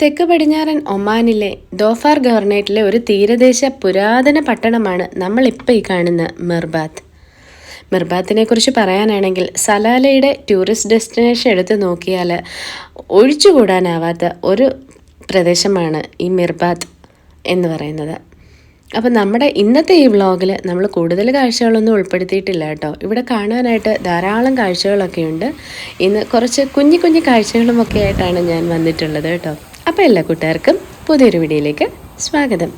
തെക്ക് പടിഞ്ഞാറൻ ഒമാനിലെ ദോഫാർ ഗവർണേറ്റിലെ ഒരു തീരദേശ പുരാതന പട്ടണമാണ് നമ്മളിപ്പോൾ ഈ കാണുന്ന മിർബാത്ത് മിർബാത്തിനെ കുറിച്ച് പറയാനാണെങ്കിൽ സലാലയുടെ ടൂറിസ്റ്റ് ഡെസ്റ്റിനേഷൻ എടുത്ത് നോക്കിയാൽ ഒഴിച്ചുകൂടാനാവാത്ത ഒരു പ്രദേശമാണ് ഈ മിർബാത്ത് എന്ന് പറയുന്നത്. അപ്പം നമ്മുടെ ഇന്നത്തെ ഈ വ്ളോഗിൽ നമ്മൾ കൂടുതൽ കാഴ്ചകളൊന്നും ഉൾപ്പെടുത്തിയിട്ടില്ല കേട്ടോ. ഇവിടെ കാണാനായിട്ട് ധാരാളം കാഴ്ചകളൊക്കെ ഉണ്ട് ഇന്ന് കുറച്ച് കുഞ്ഞു കുഞ്ഞു കാഴ്ചകളുമൊക്കെ ആയിട്ടാണ് ഞാൻ വന്നിട്ടുള്ളത് കേട്ടോ. അപ്പോൾ എല്ലാ കൂട്ടുകാർക്കും പുതിയൊരു വീഡിയോയിലേക്ക് സ്വാഗതം.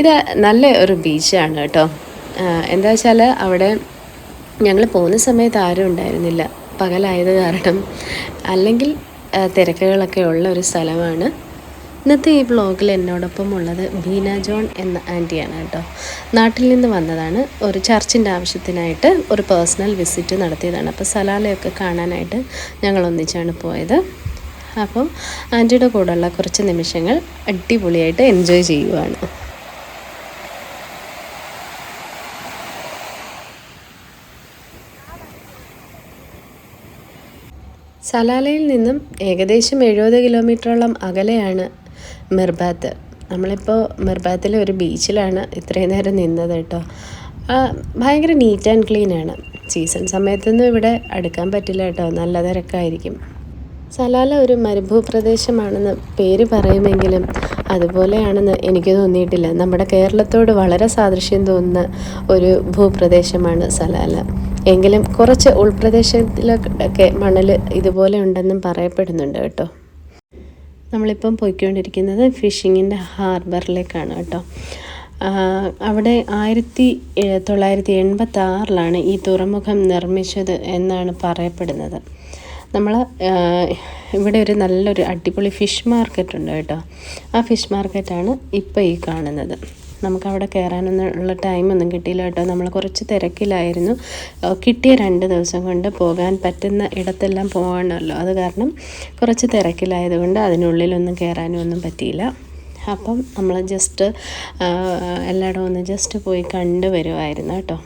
ഇത് നല്ല ഒരു ബീച്ചാണ് കേട്ടോ. എന്താ വെച്ചാൽ അവിടെ ഞങ്ങൾ പോകുന്ന സമയത്ത് ആരും ഉണ്ടായിരുന്നില്ല. പകലായത് കാരണം. അല്ലെങ്കിൽ തിരക്കുകളൊക്കെ ഉള്ള ഒരു സ്ഥലമാണ്. ഇന്നത്തെ ഈ ബ്ലോഗിൽ എന്നോടൊപ്പം ഉള്ളത് ബീന ജോൺ എന്ന ആന്റിയാണ് കേട്ടോ. നാട്ടിൽ നിന്ന് വന്നതാണ്. ഒരു ചർച്ചിന്റെ ആവശ്യത്തിനായിട്ട് ഒരു പേഴ്സണൽ വിസിറ്റ് നടത്തിയതാണ്. അപ്പോൾ സലാലയൊക്കെ കാണാനായിട്ട് ഞങ്ങൾ ഒന്നിച്ചാണ് പോയത്. അപ്പം ആന്റിയുടെ കൂടെയുള്ള കുറച്ച് നിമിഷങ്ങൾ അടിപൊളിയായിട്ട് എൻജോയ് ചെയ്യുവാണ്. സലാലയിൽ നിന്നും ഏകദേശം എഴുപത് കിലോമീറ്ററോളം അകലെയാണ് മിർബാത്ത്. നമ്മളിപ്പോൾ മിർബാത്തിലെ ഒരു ബീച്ചിലാണ് ഇത്രയും നേരം നിന്നത് കേട്ടോ. ഭയങ്കര നീറ്റ് ആൻഡ് ക്ലീൻ ആണ്. സീസൺ സമയത്തൊന്നും ഇവിടെ അടുക്കാൻ പറ്റില്ല കേട്ടോ. നല്ല തിരക്കായിരിക്കും. സലാല ഒരു മരുഭൂപ്രദേശമാണെന്ന് പേര് പറയുമെങ്കിലും അതുപോലെയാണെന്ന് എനിക്ക് തോന്നിയിട്ടില്ല. നമ്മുടെ കേരളത്തോട് വളരെ സാദൃശ്യം തോന്നുന്ന ഒരു ഭൂപ്രദേശമാണ് സലാല. എങ്കിലും കുറച്ച് ഉൾപ്രദേശത്തിലൊക്കെ മണൽ ഇതുപോലെ ഉണ്ടെന്നും പറയപ്പെടുന്നുണ്ട് കേട്ടോ. നമ്മളിപ്പം പോയിക്കൊണ്ടിരിക്കുന്നത് ഫിഷിങ്ങിന്റെ ഹാർബറിലേക്കാണ് കേട്ടോ. അവിടെ ആയിരത്തി തൊള്ളായിരത്തി എൺപത്തി ആറിലാണ് ഈ തുറമുഖം നിർമ്മിച്ചത് എന്നാണ് പറയപ്പെടുന്നത്. നമ്മൾ ഇവിടെ ഒരു നല്ലൊരു അടിപൊളി ഫിഷ് മാർക്കറ്റ് ഉണ്ട് കേട്ടോ. ആ ഫിഷ് മാർക്കറ്റാണ് ഇപ്പോൾ ഈ കാണുന്നത്. നമുക്കവിടെ കയറാനൊന്നും ഉള്ള ടൈമൊന്നും കിട്ടിയില്ല കേട്ടോ. നമ്മൾ കുറച്ച് തിരക്കിലായിരുന്നു. കിട്ടിയ രണ്ട് ദിവസം കൊണ്ട് പോകാൻ പറ്റുന്ന ഇടത്തെല്ലാം പോകണമല്ലോ അത് കാരണം കുറച്ച് തിരക്കിലായതുകൊണ്ട് അതിനുള്ളിലൊന്നും കയറാനും ഒന്നും പറ്റിയില്ല. അപ്പം നമ്മൾ ജസ്റ്റ് എല്ലായിടവും ഒന്ന് ജസ്റ്റ് പോയി കണ്ടു വരുമായിരുന്നു കേട്ടോ.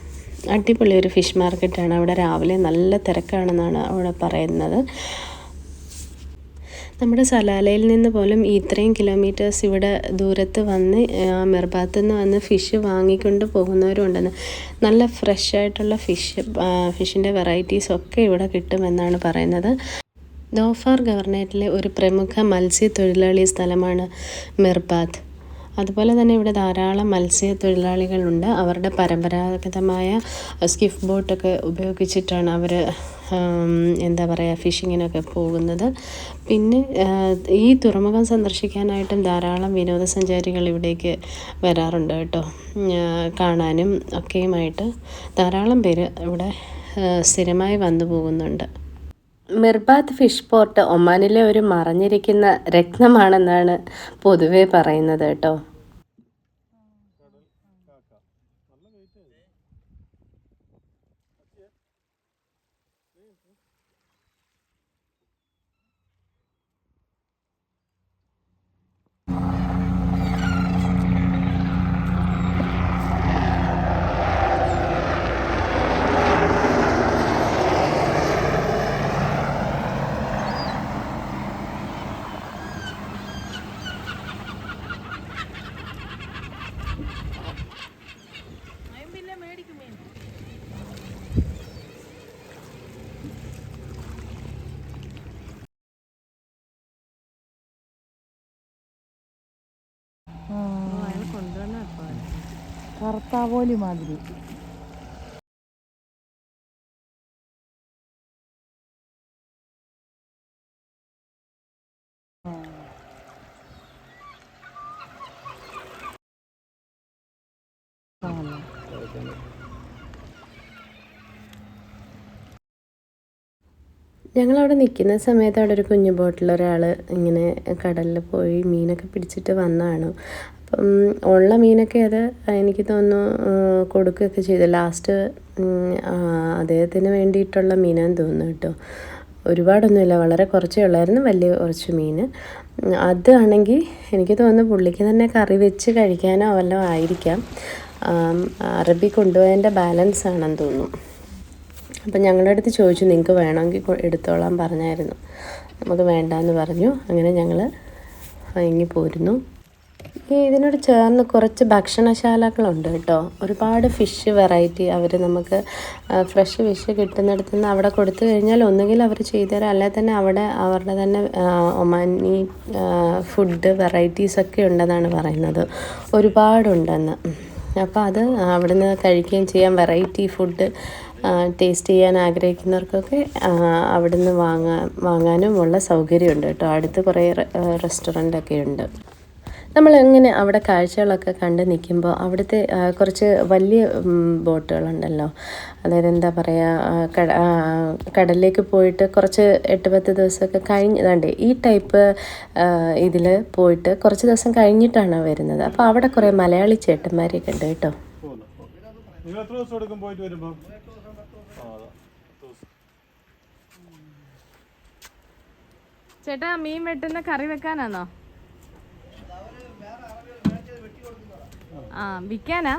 അടിപൊളി ഒരു ഫിഷ് മാർക്കറ്റാണ്. അവിടെ രാവിലെ നല്ല തിരക്കാണെന്നാണ് അവിടെ പറയുന്നത്. നമ്മുടെ സലാലയിൽ നിന്ന് പോലും ഇത്രയും കിലോമീറ്റേഴ്സ് ഇവിടെ ദൂരത്ത് വന്ന് മിർബാത്ത് നിന്ന് വന്ന് ഫിഷ് വാങ്ങിക്കൊണ്ട് പോകുന്നവരും ഉണ്ടെന്ന് നല്ല ഫ്രഷ് ആയിട്ടുള്ള ഫിഷ് ഫിഷിന്റെ വെറൈറ്റീസ് ഒക്കെ ഇവിടെ കിട്ടുമെന്നാണ് പറയുന്നത്. ദോഫാർ ഗവർണേറ്റിലെ ഒരു പ്രമുഖ മത്സ്യത്തൊഴിലാളി സ്ഥലമാണ് മിർബാത്ത്. അതുപോലെ തന്നെ ഇവിടെ ധാരാളം മത്സ്യത്തൊഴിലാളികളുണ്ട്. അവരുടെ പരമ്പരാഗതമായ സ്കിഫ് ബോട്ടൊക്കെ ഉപയോഗിച്ചിട്ടാണ് അവർ എന്താ പറയുക ഫിഷിങ്ങിനൊക്കെ പോകുന്നത്. പിന്നെ ഈ തുറമുഖം സന്ദർശിക്കാനായിട്ടും ധാരാളം വിനോദസഞ്ചാരികൾ ഇവിടേക്ക് വരാറുണ്ട് കേട്ടോ. കാണാനും ഒക്കെയുമായിട്ട് ധാരാളം പേര് ഇവിടെ സ്ഥിരമായി വന്നു പോകുന്നുണ്ട്. മിർബാത്ത് ഫിഷ് പോർട്ട് ഒമാനിലെ ഒരു മറഞ്ഞിരിക്കുന്ന രത്നമാണെന്നാണ് പൊതുവെ പറയുന്നത് കേട്ടോ. കറുത്താവോലി മാതിരി. ഞങ്ങളവിടെ നിൽക്കുന്ന സമയത്ത് അവിടെ ഒരു കുഞ്ഞു ബോട്ടിൽ ഒരാൾ ഇങ്ങനെ കടലിൽ പോയി മീനൊക്കെ പിടിച്ചിട്ട് വന്നതാണ്. ഉള്ള മീനൊക്കെ അത് എനിക്ക് തോന്നുന്നു കൊടുക്കുകയൊക്കെ ചെയ്തു. ലാസ്റ്റ് അദ്ദേഹത്തിന് വേണ്ടിയിട്ടുള്ള മീനാന്ന് തോന്നുന്നു കേട്ടോ. ഒരുപാടൊന്നുമില്ല. വളരെ കുറച്ചേ ഉള്ളായിരുന്നു വലിയ കുറച്ച് മീൻ. അതാണെങ്കിൽ എനിക്ക് തോന്നുന്നു പുള്ളിക്ക് തന്നെ കറി വെച്ച് കഴിക്കാനോ വല്ലതും ആയിരിക്കാം. അറബി കൊണ്ടുപോയതിന്റെ ബാലൻസ് ആണെന്ന് തോന്നുന്നു. അപ്പം ഞങ്ങളുടെ അടുത്ത് ചോദിച്ചു നിങ്ങൾക്ക് വേണമെങ്കിൽ എടുത്തോളാം എടുത്തോളാൻ പറഞ്ഞായിരുന്നു. നമുക്ക് വേണ്ടാന്ന് പറഞ്ഞു. അങ്ങനെ ഞങ്ങൾ ഇങ്ങി പോരുന്നു. ഇതിനോട് ചേർന്ന് കുറച്ച് ഭക്ഷണശാലകളുണ്ട് കേട്ടോ. ഒരുപാട് ഫിഷ് വെറൈറ്റി അവർ നമുക്ക് ഫ്രഷ് ഫിഷ് കിട്ടുന്നിടത്ത് നിന്ന് അവിടെ കൊടുത്തു കഴിഞ്ഞാൽ ഒന്നുകിൽ അവർ ചെയ്തുതരാം അല്ലെ തന്നെ അവിടെ അവരുടെ തന്നെ ഒമാനി ഫുഡ് വെറൈറ്റീസ് ഒക്കെ ഉണ്ടെന്നാണ് പറയുന്നത്. ഒരുപാടുണ്ടെന്ന്. അപ്പോൾ അത് അവിടുന്ന് കഴിക്കുകയും ചെയ്യാം. വെറൈറ്റി ഫുഡ് ടേസ്റ്റ് ചെയ്യാൻ ആഗ്രഹിക്കുന്നവർക്കൊക്കെ അവിടുന്ന് വാങ്ങാൻ വാങ്ങാനും ഉള്ള സൗകര്യമുണ്ട് കേട്ടോ. അടുത്ത് കുറേ റെസ്റ്റോറന്റ് ഒക്കെ ഉണ്ട്. നമ്മൾ എങ്ങനെ അവിടെ കാഴ്ചകളൊക്കെ കണ്ട് നിൽക്കുമ്പോൾ അവിടുത്തെ കുറച്ച് വലിയ ബോട്ടുകളുണ്ടല്ലോ. അതായത് എന്താ പറയുക കട കടലിലേക്ക് പോയിട്ട് കുറച്ച് എട്ട് പത്ത് ദിവസമൊക്കെ കഴിഞ്ഞതാണ്ട് ഈ ടൈപ്പ് ഇതിൽ പോയിട്ട് കുറച്ച് ദിവസം കഴിഞ്ഞിട്ടാണ് വരുന്നത്. അപ്പോൾ അവിടെ കുറേ മലയാളി ചേട്ടന്മാരെയൊക്കെ ഉണ്ട് കേട്ടോ. നിങ്ങൾ എത്ര ദിവസം എടുക്കും പോയിട്ട് വരുമ്പോൾ ചേട്ടാ മീൻ വെട്ടുന്ന കറി വെക്കാനാണോ ആ വിൽക്കാനാ?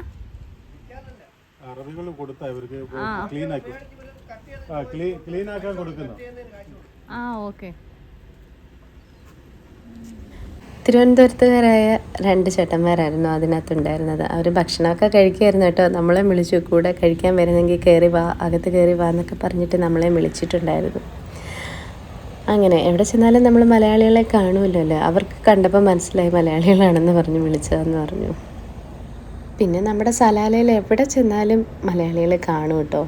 അറബികൾ കൊടുത്താ ഇവർക്ക് ക്ലീൻ ആക്കി. ആ ക്ലീൻ ആക്കാൻ കൊടുക്കുന്നു. ആ ഓക്കെ. തിരുവനന്തപുരത്തുകാരായ രണ്ട് ചേട്ടന്മാരായിരുന്നു അതിനകത്തുണ്ടായിരുന്നത്. അവർ ഭക്ഷണമൊക്കെ കഴിക്കുമായിരുന്നു കേട്ടോ. നമ്മളെ വിളിച്ചു കൂടെ കഴിക്കാൻ വരുന്നെങ്കിൽ കയറി വാ അകത്ത് കയറി വാ എന്നൊക്കെ പറഞ്ഞിട്ട് നമ്മളെ വിളിച്ചിട്ടുണ്ടായിരുന്നു. അങ്ങനെ എവിടെ ചെന്നാലും നമ്മൾ മലയാളികളെ കാണുമല്ലോ അല്ലേ? അവർക്ക് കണ്ടപ്പോൾ മനസ്സിലായി മലയാളികളാണെന്ന് പറഞ്ഞ് വിളിച്ചതെന്ന് പറഞ്ഞു. പിന്നെ നമ്മുടെ സലാലയിൽ എവിടെ ചെന്നാലും മലയാളികൾ കാണും കേട്ടോ.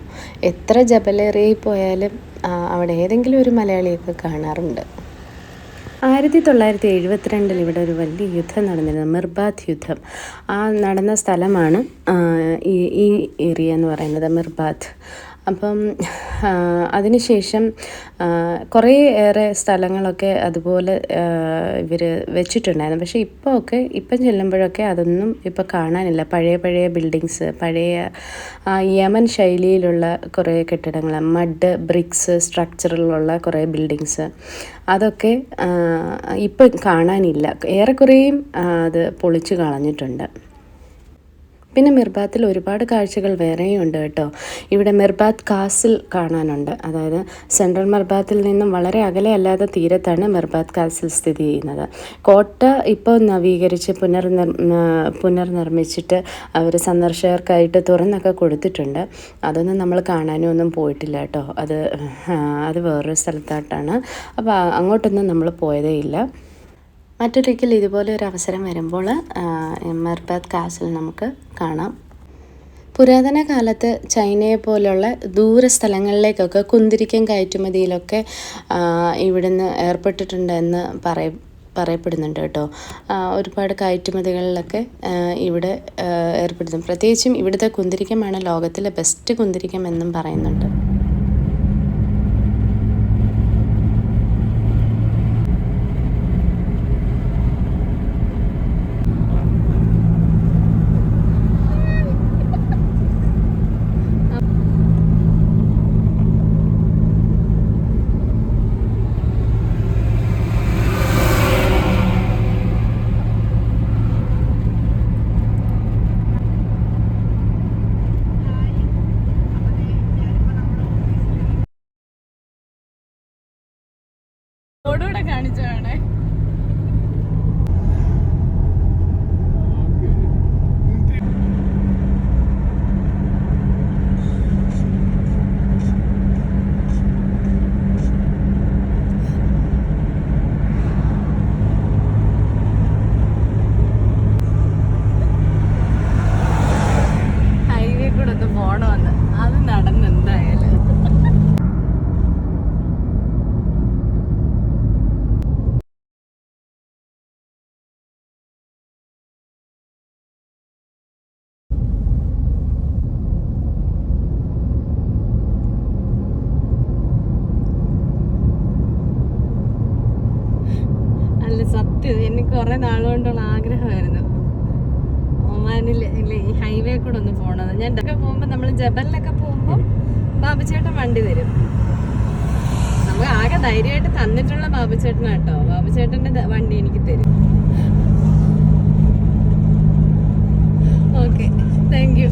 എത്ര ജബലേറിയയിൽ പോയാലും അവിടെ ഏതെങ്കിലും ഒരു മലയാളിയൊക്കെ കാണാറുണ്ട്. ആയിരത്തി തൊള്ളായിരത്തി എഴുപത്തിരണ്ടിൽ ഇവിടെ ഒരു വലിയ യുദ്ധം നടന്നിരുന്നു. മിർബാത്ത് യുദ്ധം. ആ നടന്ന സ്ഥലമാണ് ഈ ഈ ഏരിയ എന്ന് പറയുന്നത് മിർബാത്ത് അപ്പം അതിനുശേഷം കുറേ ഏറെ സ്ഥലങ്ങളൊക്കെ അതുപോലെ ഇവർ വെച്ചിട്ടുണ്ടായിരുന്നു. പക്ഷേ ഇപ്പോൾ ഒക്കെ ഇപ്പം ചെല്ലുമ്പോഴൊക്കെ അതൊന്നും ഇപ്പോൾ കാണാനില്ല. പഴയ പഴയ ബിൽഡിങ്സ് പഴയ യമൻ ശൈലിയിലുള്ള കുറേ കെട്ടിടങ്ങൾ മഡ് ബ്രിക്സ് സ്ട്രക്ചറിലുള്ള കുറേ ബിൽഡിങ്സ്. അതൊക്കെ ഇപ്പം കാണാനില്ല. ഏറെക്കുറേയും അത് പൊളിച്ചു കളഞ്ഞിട്ടുണ്ട്. പിന്നെ മിർബാത്തിൽ ഒരുപാട് കാഴ്ചകൾ വേറെയും ഉണ്ട് കേട്ടോ. ഇവിടെ മിർബാത്ത് കാസിൽ കാണാനുണ്ട്. അതായത് സെൻട്രൽ മിർബാത്തിൽ നിന്നും വളരെ അകലെ തീരത്താണ് മിർബാത്ത് കാസിൽ സ്ഥിതി ചെയ്യുന്നത്. കോട്ട ഇപ്പോൾ നവീകരിച്ച് പുനർനിർ പുനർനിർമ്മിച്ചിട്ട് അവർ സന്ദർശകർക്കായിട്ട് തുറന്നൊക്കെ കൊടുത്തിട്ടുണ്ട്. അതൊന്നും നമ്മൾ കാണാനും ഒന്നും പോയിട്ടില്ല കേട്ടോ. അത് അത് വേറൊരു സ്ഥലത്തായിട്ടാണ്. അപ്പോൾ അങ്ങോട്ടൊന്നും നമ്മൾ പോയതേ ഇല്ല. മറ്റൊരിക്കൽ ഇതുപോലെ ഒരു അവസരം വരുമ്പോൾ മെർബാത്ത് കാസിൽ നമുക്ക് കാണാം. പുരാതന കാലത്ത് ചൈനയെ പോലുള്ള ദൂര സ്ഥലങ്ങളിലേക്കൊക്കെ കുന്തിരിക്കം കയറ്റുമതിയിലൊക്കെ ഇവിടുന്ന് ഏർപ്പെട്ടിട്ടുണ്ടെന്ന് പറയ പറയപ്പെടുന്നുണ്ട് കേട്ടോ. ഒരുപാട് കയറ്റുമതികളിലൊക്കെ ഇവിടെ ഏർപ്പെടുന്നു. പ്രത്യേകിച്ചും ഇവിടുത്തെ കുന്തിരിക്കമാണ് ലോകത്തിലെ ബെസ്റ്റ് കുന്തിരിക്കം എന്നും പറയുന്നുണ്ട്. കാണിച്ചു വേണേ ഹൈവേ കൂടെ ഒന്ന് പോണമെന്ന് അത് നടന്ന് എന്തായാലും അല്ല എനിക്ക് കുറെ നാളുകൊണ്ടുള്ള ആഗ്രഹമായിരുന്നു. ഒമാനിൽ ഇല്ലേ ഈ ഹൈവേ കൂടെ ഒന്ന് പോണത്. ഞാൻ ഇതൊക്കെ പോകുമ്പോൾ നമ്മൾ ജബലിലൊക്കെ പോകുമ്പോൾ ബാബുചേട്ടൻ വണ്ടി തരും നമുക്ക് ആകെ ധൈര്യമായിട്ട് തന്നിട്ടുള്ള ബാബുചേട്ടനാട്ടോ ബാബുചേട്ടന്റെ ചേട്ടന്റെ വണ്ടി എനിക്ക് തരും. ഓക്കെ. Thank you